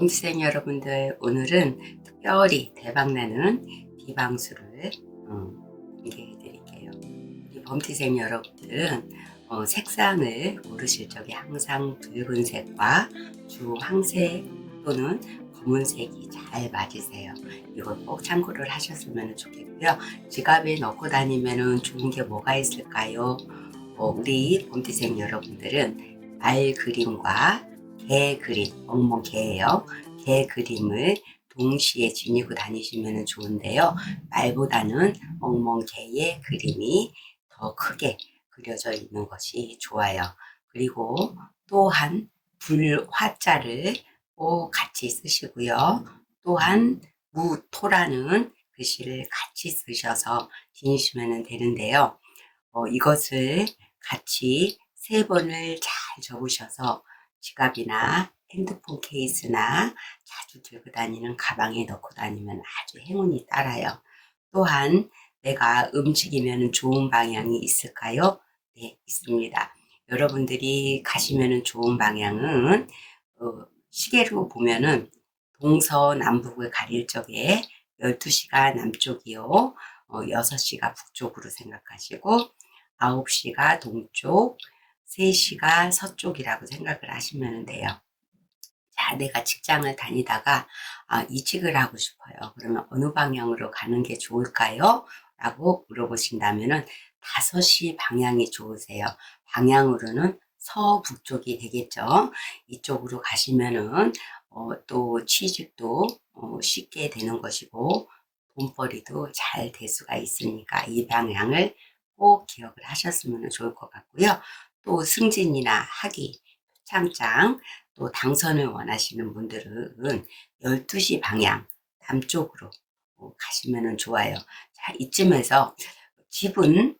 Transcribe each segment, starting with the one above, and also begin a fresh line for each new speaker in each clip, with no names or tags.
범지생 여러분들 오늘은 특별히 대박나는 비방수를 어, 공개해 드릴게요. 우리 범지생 여러분들은 어, 색상을 고르실 적에 항상 붉은색과 주황색 또는 검은색이 잘 맞으세요. 이걸 꼭 참고를 하셨으면 좋겠고요. 지갑에 넣고 다니면 좋은 게 뭐가 있을까요? 어, 우리 범지생 여러분들은 말 그림과 개 그림, 멍멍 개예요. 개 그림을 동시에 지니고 다니시면 좋은데요. 말보다는 멍멍 개의 그림이 더 크게 그려져 있는 것이 좋아요. 그리고 또한 불화자를 꼭 같이 쓰시고요. 또한 무토라는 글씨를 같이 쓰셔서 지니시면 되는데요. 어, 이것을 같이 세 번을 잘 적으셔서 지갑이나 핸드폰 케이스나 자주 들고 다니는 가방에 넣고 다니면 아주 행운이 따라요. 또한 내가 움직이면 좋은 방향이 있을까요? 네, 있습니다. 여러분들이 가시면 좋은 방향은 어, 시계로 보면은 동서남북을 가릴 적에 12시가 남쪽이요. 어, 6시가 북쪽으로 생각하시고 9시가 동쪽, 3시가 서쪽이라고 생각을 하시면 돼요. 자, 내가 직장을 다니다가 아, 이직을 하고 싶어요. 그러면 어느 방향으로 가는 게 좋을까요? 라고 물어보신다면은 5시 방향이 좋으세요. 방향으로는 서북쪽이 되겠죠. 이쪽으로 가시면은 어, 또 취직도 어, 쉽게 되는 것이고 돈벌이도 잘 될 수가 있으니까 이 방향을 꼭 기억을 하셨으면 좋을 것 같고요. 또 승진이나 학위, 창장, 또 당선을 원하시는 분들은 12시 방향 남쪽으로 가시면 좋아요. 자, 이쯤에서 집은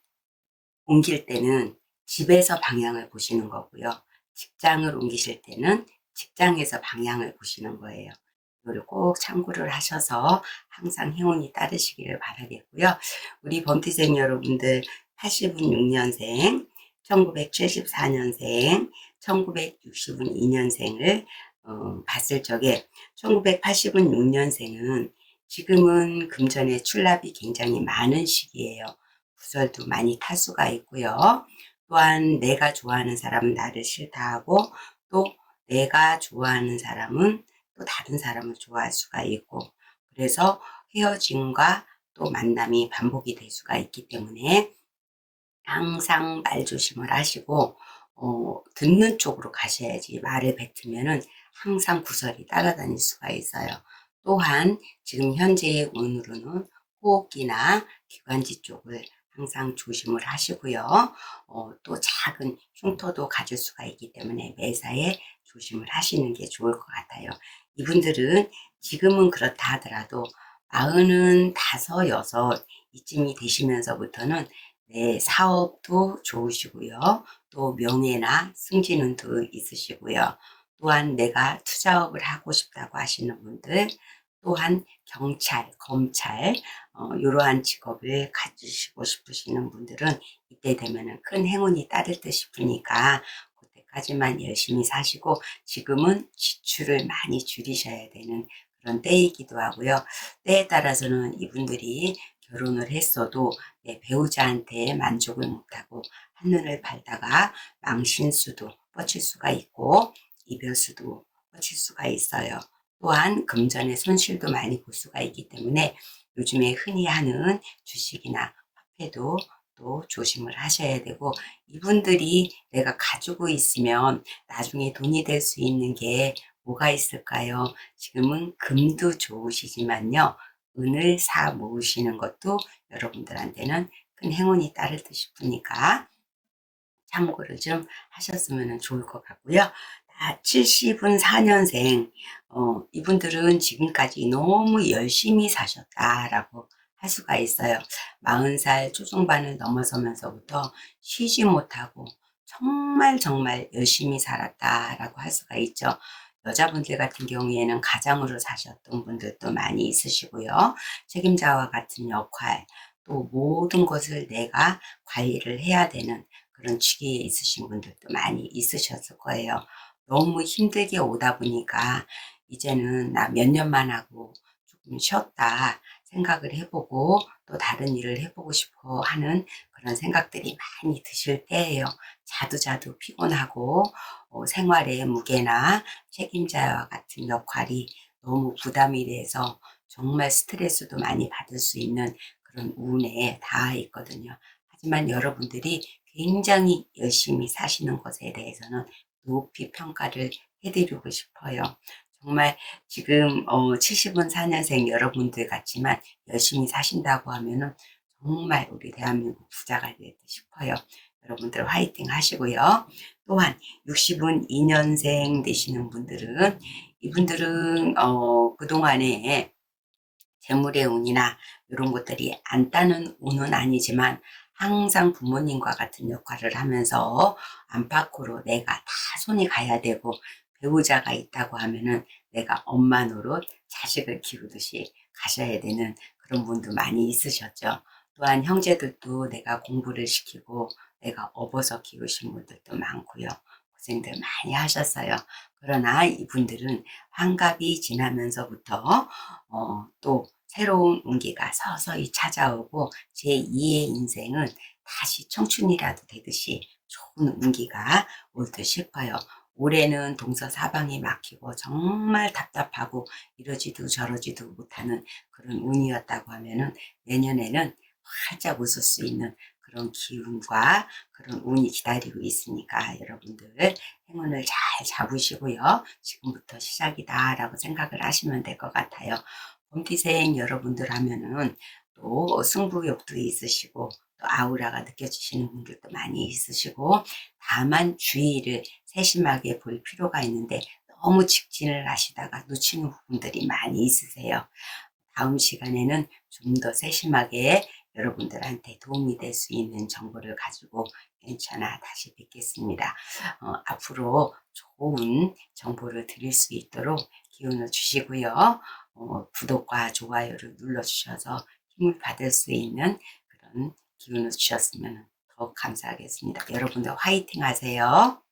옮길 때는 집에서 방향을 보시는 거고요. 직장을 옮기실 때는 직장에서 방향을 보시는 거예요. 이거를 꼭 참고를 하셔서 항상 행운이 따르시기를 바라겠고요. 우리 범티생 여러분들 86년생, 1974년생, 1962년생을 어, 봤을 적에 1986년생은 지금은 금전의 출납이 굉장히 많은 시기예요. 구설도 많이 탈 수가 있고요. 또한 내가 좋아하는 사람은 나를 싫다하고 또 내가 좋아하는 사람은 또 다른 사람을 좋아할 수가 있고 그래서 헤어짐과 또 만남이 반복이 될 수가 있기 때문에 항상 말 조심을 하시고 어, 듣는 쪽으로 가셔야지 말을 뱉으면은 항상 구설이 따라다닐 수가 있어요. 또한 지금 현재의 운으로는 호흡기나 기관지 쪽을 항상 조심을 하시고요. 어, 또 작은 흉터도 가질 수가 있기 때문에 매사에 조심을 하시는 게 좋을 것 같아요. 이분들은 지금은 그렇다 하더라도 마흔은 다섯, 여섯 이쯤이 되시면서부터는 내 사업도 좋으시고요. 또 명예나 승진운도 있으시고요. 또한 내가 투자업을 하고 싶다고 하시는 분들, 또한 경찰, 검찰, 어, 이러한 직업을 가지시고 싶으시는 분들은 이때 되면은 큰 행운이 따를 듯 싶으니까 그때까지만 열심히 사시고 지금은 지출을 많이 줄이셔야 되는 그런 때이기도 하고요. 때에 따라서는 이분들이 결혼을 했어도 내 배우자한테 만족을 못하고 한눈을 팔다가 망신수도 뻗칠 수가 있고 이별수도 뻗칠 수가 있어요. 또한 금전의 손실도 많이 볼 수가 있기 때문에 요즘에 흔히 하는 주식이나 화폐도 또 조심을 하셔야 되고 이분들이 내가 가지고 있으면 나중에 돈이 될 수 있는 게 뭐가 있을까요? 지금은 금도 좋으시지만요. 은을 사 모으시는 것도 여러분들한테는 큰 행운이 따를 듯 싶으니까 참고를 좀 하셨으면 좋을 것 같고요. 70은 4년생, 어, 이분들은 지금까지 너무 열심히 사셨다라고 할 수가 있어요. 40살 초중반을 넘어서면서부터 쉬지 못하고 정말 정말 열심히 살았다라고 할 수가 있죠. 여자분들 같은 경우에는 가장으로 사셨던 분들도 많이 있으시고요. 책임자와 같은 역할, 또 모든 것을 내가 관리를 해야 되는 그런 직위에 있으신 분들도 많이 있으셨을 거예요. 너무 힘들게 오다 보니까 이제는 나 몇 년만 하고 조금 쉬었다 생각을 해보고 또 다른 일을 해보고 싶어 하는 그런 생각들이 많이 드실 때예요. 자두자두 피곤하고 어, 생활의 무게나 책임자와 같은 역할이 너무 부담이 돼서 정말 스트레스도 많이 받을 수 있는 그런 운에 닿아 있거든요. 하지만 여러분들이 굉장히 열심히 사시는 것에 대해서는 높이 평가를 해드리고 싶어요. 정말 지금 어, 70은 4년생 여러분들 같지만 열심히 사신다고 하면은 정말 우리 대한민국 부자가 되고 싶어요. 여러분들 화이팅 하시고요. 또한 60은 2년생 되시는 분들은 이분들은 어, 그동안에 재물의 운이나 이런 것들이 안 따는 운은 아니지만 항상 부모님과 같은 역할을 하면서 안팎으로 내가 다 손이 가야 되고 배우자가 있다고 하면은 내가 엄마 노릇 자식을 키우듯이 가셔야 되는 그런 분도 많이 있으셨죠. 또한 형제들도 내가 공부를 시키고 내가 업어서 키우신 분들도 많고요. 고생들 많이 하셨어요. 그러나 이분들은 환갑이 지나면서부터 어, 또 새로운 운기가 서서히 찾아오고 제2의 인생은 다시 청춘이라도 되듯이 좋은 운기가 올 듯 싶어요. 올해는 동서 사방이 막히고 정말 답답하고 이러지도 저러지도 못하는 그런 운이었다고 하면은 내년에는 활짝 웃을 수 있는 그런 기운과 그런 운이 기다리고 있으니까 여러분들 행운을 잘 잡으시고요. 지금부터 시작이다라고 생각을 하시면 될 것 같아요. 봄기생 여러분들 하면은 또 승부욕도 있으시고 또 아우라가 느껴지시는 분들도 많이 있으시고 다만 주의를 세심하게 볼 필요가 있는데 너무 직진을 하시다가 놓치는 부분들이 많이 있으세요. 다음 시간에는 좀 더 세심하게 여러분들한테 도움이 될 수 있는 정보를 가지고 괜찮아 다시 뵙겠습니다. 어, 앞으로 좋은 정보를 드릴 수 있도록 기운을 주시고요. 어, 구독과 좋아요를 눌러주셔서 힘을 받을 수 있는 그런 기운을 주셨으면 더 감사하겠습니다. 여러분들 화이팅 하세요.